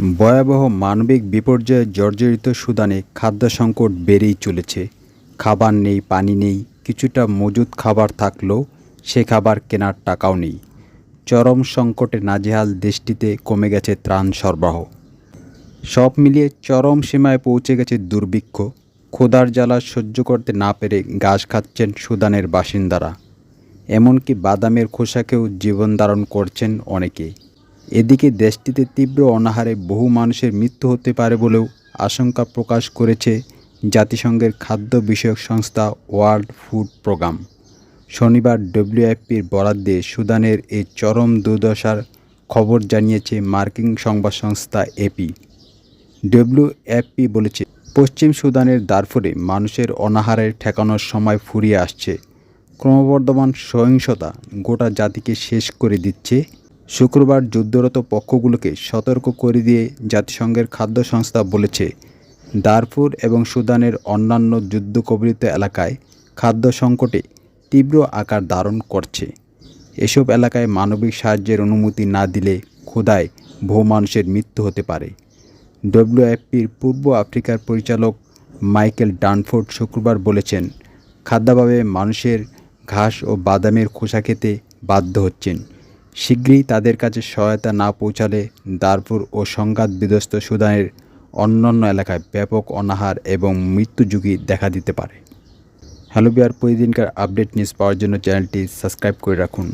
ভয়াবহ মানবিক বিপর্যয়ে জর্জরিত সুদানে খাদ্য সংকট বেড়েই চলেছে। খাবার নেই, পানি নেই, কিছুটা মজুদ খাবার থাকলেও সে খাবার কেনার টাকাও নেই। চরম সংকটে নাজেহাল দেশটিতে কমে গেছে ত্রাণ সরবরাহ। সব মিলিয়ে চরম সীমায় পৌঁছে গেছে দুর্ভিক্ষ। ক্ষুধার জ্বালা সহ্য করতে না পেরে ঘাস খাচ্ছেন সুদানের বাসিন্দারা। এমনকি বাদামের খোসাকেও জীবন ধারণ করছেন অনেকে। এদিকে দেশটিতে তীব্র অনাহারে বহু মানুষের মৃত্যু হতে পারে বলেও আশঙ্কা প্রকাশ করেছে জাতিসংঘের খাদ্য বিষয়ক সংস্থা ওয়ার্ল্ড ফুড প্রোগ্রাম। শনিবার ডব্লিউএফপির বরাদ দিয়ে সুদানের এই চরম দুর্দশার খবর জানিয়েছে মার্কিন সংবাদ সংস্থা এপি ডব্লিউএফপি বলেছে, পশ্চিম সুদানের দারফুরে মানুষের অনাহারের ঠেকানোর সময় ফুরিয়ে আসছে। ক্রমবর্ধমান সহিংসতা গোটা জাতিকে শেষ করে দিচ্ছে শুক্রবার যুদ্ধরত পক্ষগুলোকে সতর্ক করে দিয়ে জাতিসংঘের খাদ্য সংস্থা বলেছে, দারফুর এবং সুদানের অন্যান্য যুদ্ধকবলিত এলাকায় খাদ্য সংকটে তীব্র আকার ধারণ করছে। এসব এলাকায় মানবিক সাহায্যের অনুমতি না দিলে ক্ষুধায় বহু মানুষের মৃত্যু হতে পারে। ডব্লিউএফপির পূর্ব আফ্রিকার পরিচালক মাইকেল ডানফোর্ড শুক্রবার বলেছেন, খাদ্যাভাবে মানুষের ঘাস ও বাদামের খোসা খেতে বাধ্য হচ্ছেন। শীঘ্রই তাদের কাছে সহায়তা না পৌঁছালে দারপুর ও সংঘাত বিধ্বস্ত সুদানের অন্যান্য এলাকায় ব্যাপক অনাহার এবং মৃত্যু ঝুঁকি দেখা দিতে পারে। হ্যালো বিয়ার প্রতিদিনকার আপডেট নিউজ পাওয়ার জন্য চ্যানেলটি সাবস্ক্রাইব করে রাখুন।